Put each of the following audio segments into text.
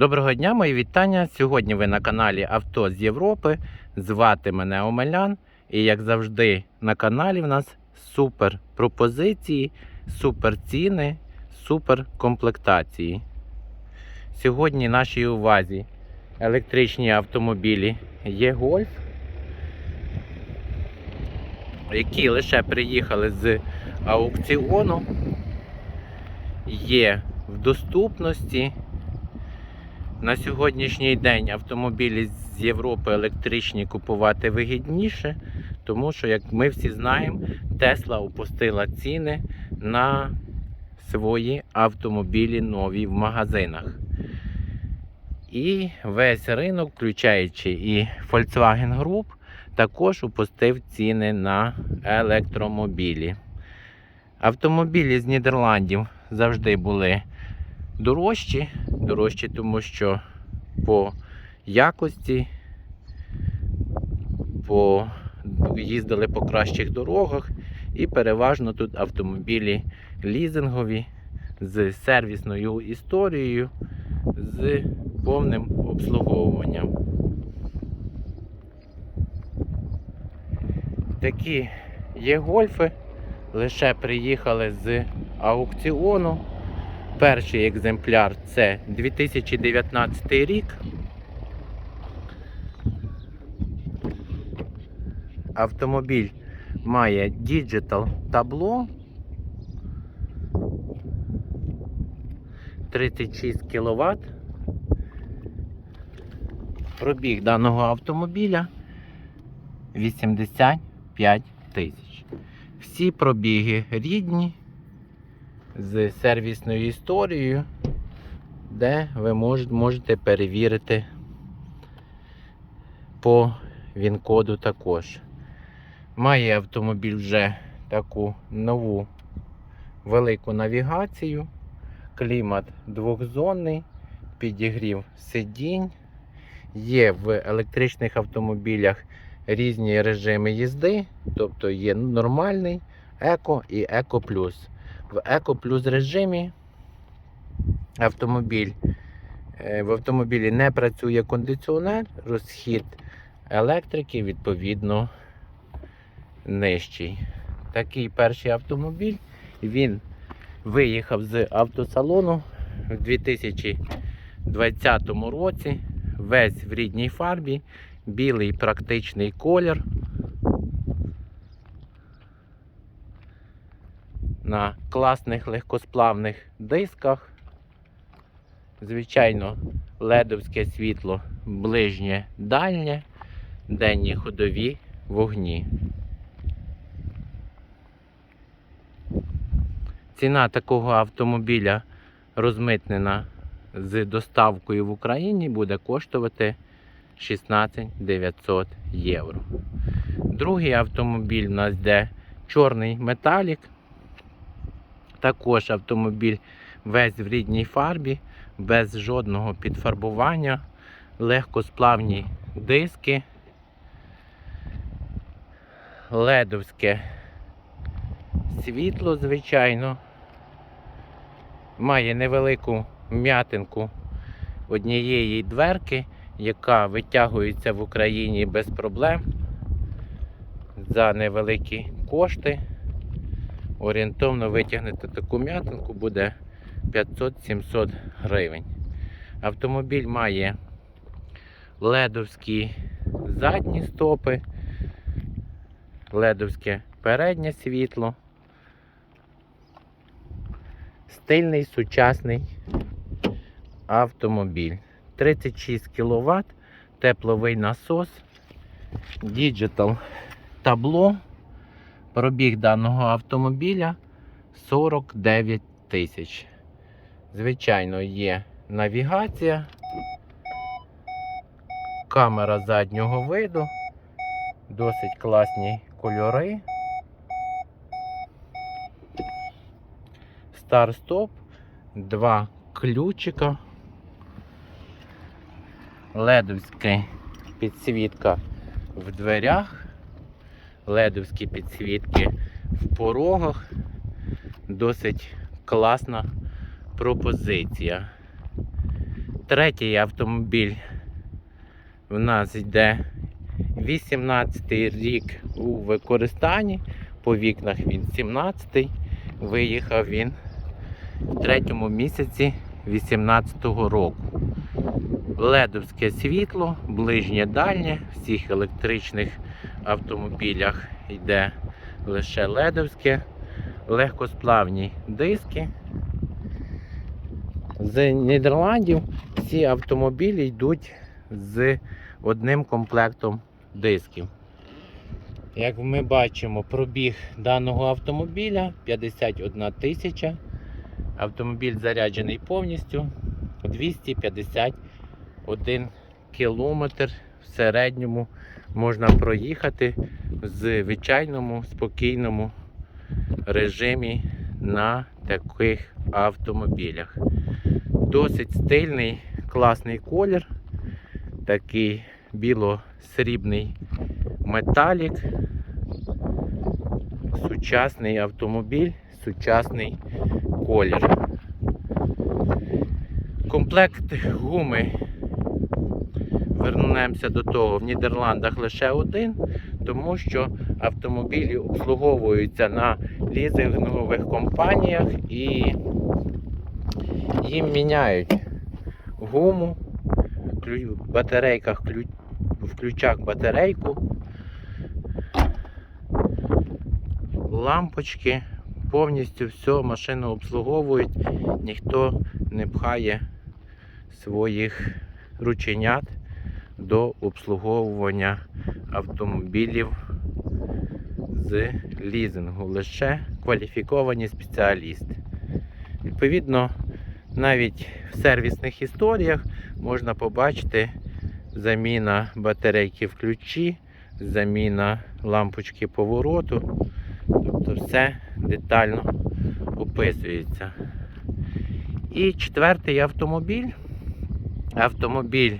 Доброго дня, мої вітання. Сьогодні ви на каналі Авто з Європи. Звати мене Омелян. І як завжди на каналі в нас супер пропозиції, супер ціни, супер комплектації. Сьогодні нашій увазі електричні автомобілі є Гольф, які лише приїхали з аукціону, є в доступності. На сьогоднішній день автомобілі з Європи електричні купувати вигідніше, тому що, як ми всі знаємо, Тесла опустила ціни на свої автомобілі нові в магазинах. І весь ринок, включаючи і Volkswagen Group, також опустив ціни на електромобілі. Автомобілі з Нідерландів завжди були дорожчі, дорожчі, тому що по якості, по їздили по кращих дорогах, і переважно тут автомобілі лізингові з сервісною історією, з повним обслуговуванням. Такі є гольфи, лише приїхали з аукціону. Перший екземпляр це 2019 рік. Автомобіль має Digital табло 36 кВт. Пробіг даного автомобіля 85 тисяч. Всі пробіги рідні з сервісною історією, де ви можете, перевірити по він-коду також. Має автомобіль вже таку нову велику навігацію, клімат двохзонний, підігрів сидінь. Є в електричних автомобілях різні режими їзди, тобто є нормальний, еко і еко плюс. В Еко Плюс режимі автомобіль, е, в автомобілі не працює кондиціонер, розхід електрики відповідно нижчий. Такий перший автомобіль. Він виїхав з автосалону в 2020 році. Весь в рідній фарбі, білий практичний колір. На класних легкосплавних дисках. Звичайно, ледовське світло ближнє дальнє, денні ходові вогні. Ціна такого автомобіля розмитнена з доставкою в Україні буде коштувати 16 900 євро. Другий автомобіль у нас йде чорний металік. Також автомобіль весь в рідній фарбі, без жодного підфарбування, легкосплавні диски, ледовське світло, звичайно. Має невелику м'ятинку однієї дверки, яка витягується в Україні без проблем за невеликі кошти орієнтовно витягнути таку м'ятинку буде 500-700 гривень. Автомобіль має ледовські задні стопи, ледовське переднє світло, стильний сучасний автомобіль. 36 кВт, тепловий насос, діджитал табло. Пробіг даного автомобіля 49 тисяч. Звичайно, є навігація, камера заднього виду, досить класні кольори. Старт-стоп, два ключика, ледовська підсвітка в дверях ледовські підсвітки в порогах. Досить класна пропозиція. Третій автомобіль в нас йде 18 рік у використанні. По вікнах він 17-й. Виїхав він в третьому місяці 18-го року. Ледовське світло, ближнє дальнє, всіх електричних автомобілях йде лише ледовське, легкосплавні диски. З Нідерландів всі автомобілі йдуть з одним комплектом дисків. Як ми бачимо, пробіг даного автомобіля 51 тисяча. Автомобіль заряджений повністю 251 кілометр в середньому можна проїхати в звичайному спокійному режимі на таких автомобілях. Досить стильний, класний колір, такий біло-срібний металік, сучасний автомобіль, сучасний колір. Комплект гуми, вернемося до того, в Нідерландах лише один, тому що автомобілі обслуговуються на лізингових компаніях і їм міняють гуму, в батарейках, в ключах батарейку, лампочки, повністю все машину обслуговують, ніхто не пхає своїх рученят до обслуговування автомобілів з лізингу, лише кваліфіковані спеціалісти. Відповідно, навіть в сервісних історіях можна побачити заміна батарейки в ключі, заміна лампочки повороту. Тобто все детально описується. І четвертий автомобіль. Автомобіль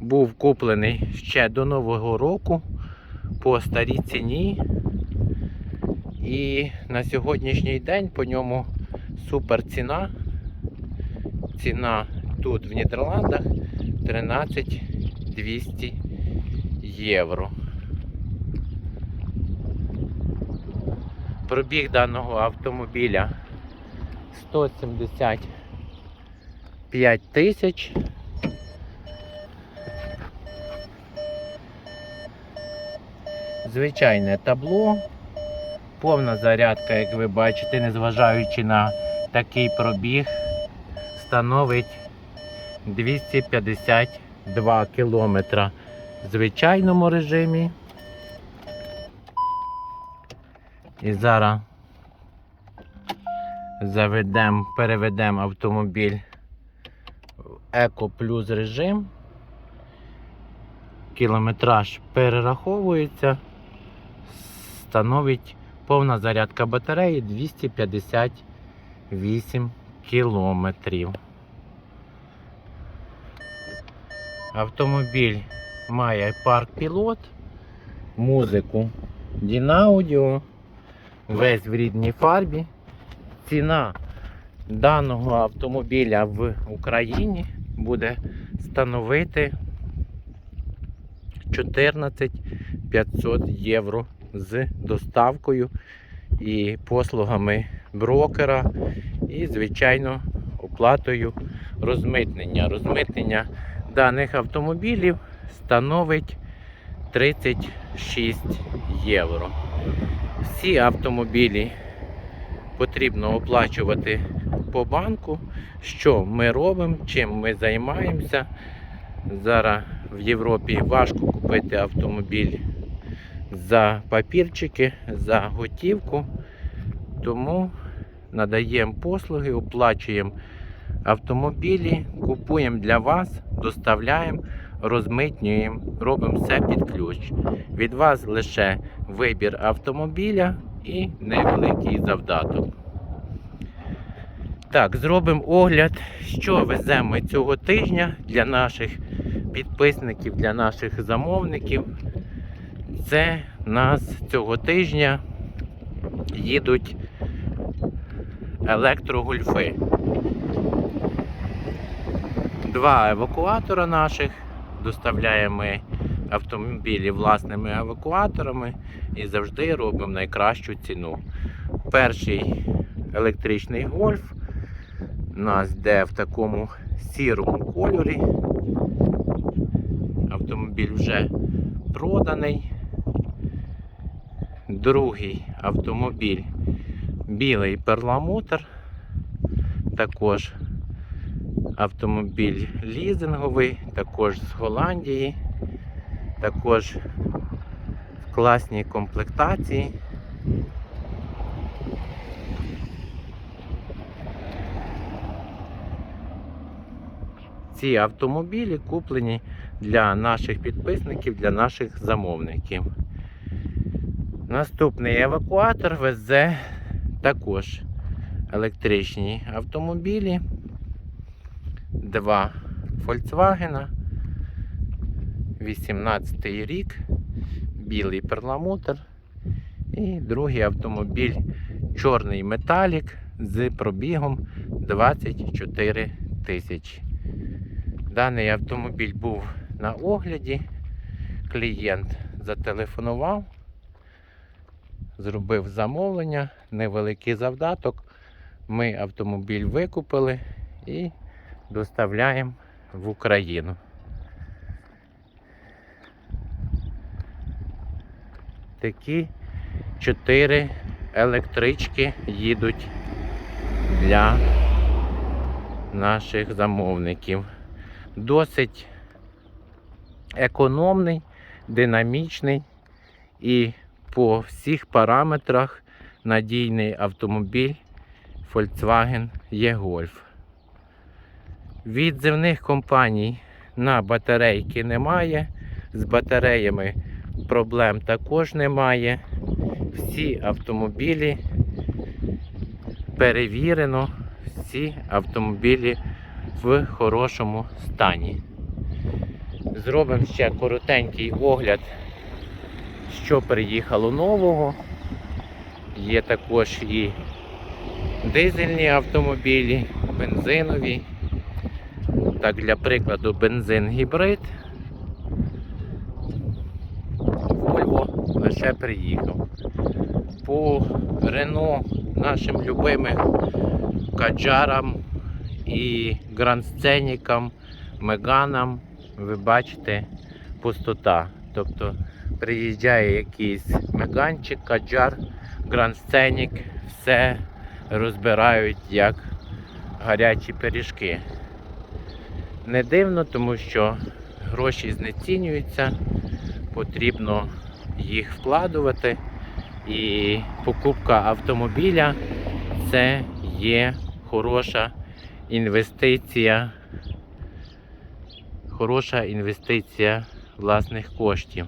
був куплений ще до Нового року по старій ціні. І на сьогоднішній день по ньому супер ціна. Ціна тут в Нідерландах 13 200 євро. Пробіг даного автомобіля 175 тисяч. Звичайне табло, повна зарядка, як ви бачите, незважаючи на такий пробіг, становить 252 кілометра в звичайному режимі. І зараз заведемо, переведемо автомобіль в Еко Плюс режим. Кілометраж перераховується, становить повна зарядка батареї 258 кілометрів. Автомобіль має парк пілот, музику Дінаудіо, весь в рідній фарбі. Ціна даного автомобіля в Україні буде становити 14 500 євро з доставкою і послугами брокера, і, звичайно, оплатою розмитнення. Розмитнення даних автомобілів становить 36 євро. Всі автомобілі потрібно оплачувати по банку. Що ми робимо, чим ми займаємося. Зараз в Європі важко купити автомобіль за папірчики, за готівку. Тому надаємо послуги, оплачуємо автомобілі, купуємо для вас, доставляємо, розмитнюємо, робимо все під ключ. Від вас лише вибір автомобіля і невеликий завдаток. Так, зробимо огляд, що веземо цього тижня для наших підписників, для наших замовників. Це нас цього тижня їдуть електрогульфи. Два евакуатора наших. Доставляємо автомобілі власними евакуаторами і завжди робимо найкращу ціну. Перший електричний гольф у нас йде в такому сірому кольорі. Автомобіль вже проданий. Другий автомобіль білий перламутр. Також автомобіль лізинговий, також з Голландії, також в класній комплектації. Ці автомобілі куплені для наших підписників, для наших замовників. Наступний евакуатор везе також електричні автомобілі. Два Volkswagen. 18 рік, білий перламутр. І другий автомобіль чорний металік з пробігом 24 тисячі. Даний автомобіль був на огляді. Клієнт зателефонував, зробив замовлення, невеликий завдаток. Ми автомобіль викупили і доставляємо в Україну. Такі чотири електрички їдуть для наших замовників. Досить економний, динамічний і по всіх параметрах надійний автомобіль Volkswagen E-Golf. Відзивних компаній на батарейки немає. З батареями проблем також немає. Всі автомобілі перевірено, всі автомобілі в хорошому стані. Зробимо ще коротенький огляд, що приїхало нового. Є також і дизельні автомобілі, бензинові. Так, для прикладу, бензин гібрид. Volvo лише приїхав. По Рено нашим любимим каджарам і грандсценікам, меганам, ви бачите, пустота. Тобто приїжджає якийсь меганчик, каджар, грандсценік, все розбирають як гарячі пиріжки. Не дивно, тому що гроші знецінюються, потрібно їх вкладувати. І покупка автомобіля це є хороша інвестиція, хороша інвестиція власних коштів.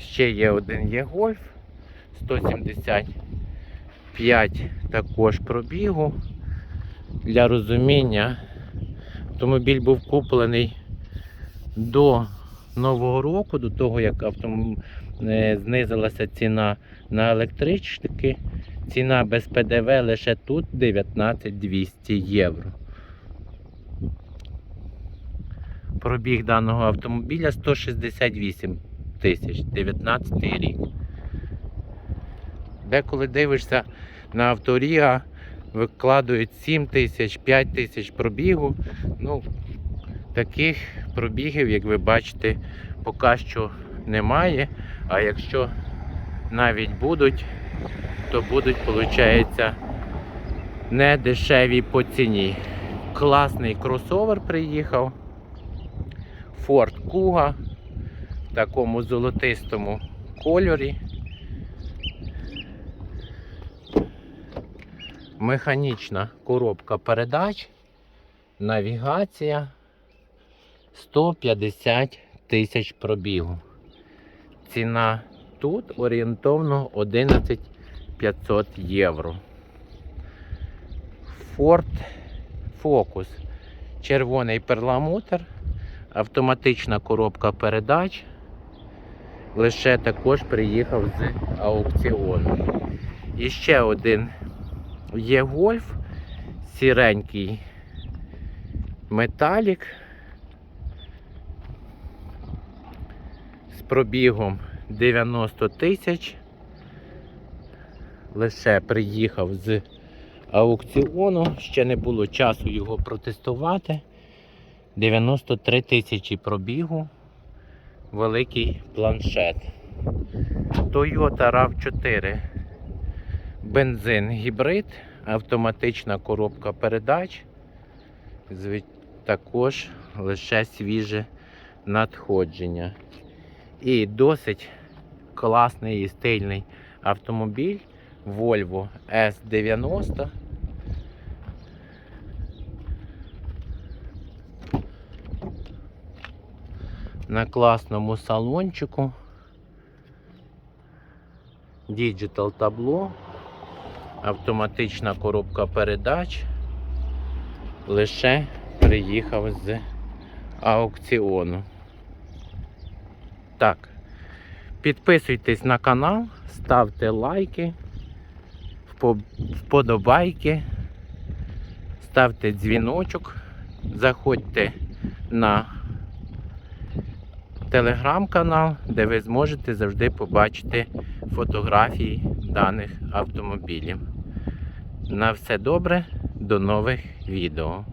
Ще є один є гольф 175 також пробігу. Для розуміння, автомобіль був куплений до Нового року, до того як автом... е, знизилася ціна на електрички. Ціна без ПДВ лише тут 19 200 євро. Пробіг даного автомобіля 168 тисяч, 19 рік. Деколи дивишся на авторіга, викладають 7 тисяч, 5 тисяч пробігу. Ну, таких пробігів, як ви бачите, поки що немає. А якщо навіть будуть, то будуть, виходить, не дешеві по ціні. Класний кросовер приїхав. Ford в такому золотистому кольорі. Механічна коробка передач, навігація 150 тисяч пробігу. Ціна тут орієнтовно 11 500 євро. Ford Focus. Червоний перламутр, автоматична коробка передач. Лише також приїхав з аукціону. І ще один є гольф сіренький Металік з пробігом 90 тисяч. Лише приїхав з аукціону, ще не було часу його протестувати. 93 тисячі пробігу. Великий планшет. Toyota RAV4. Бензин гібрид, автоматична коробка передач. Також лише свіже надходження. І досить класний і стильний автомобіль Volvo S90. На класному салончику. Digital табло, автоматична коробка передач. Лише приїхав з аукціону. Так. Підписуйтесь на канал, ставте лайки, вподобайки, ставте дзвіночок, заходьте на телеграм-канал, де ви зможете завжди побачити фотографії даних автомобілів. На все добре, до нових відео.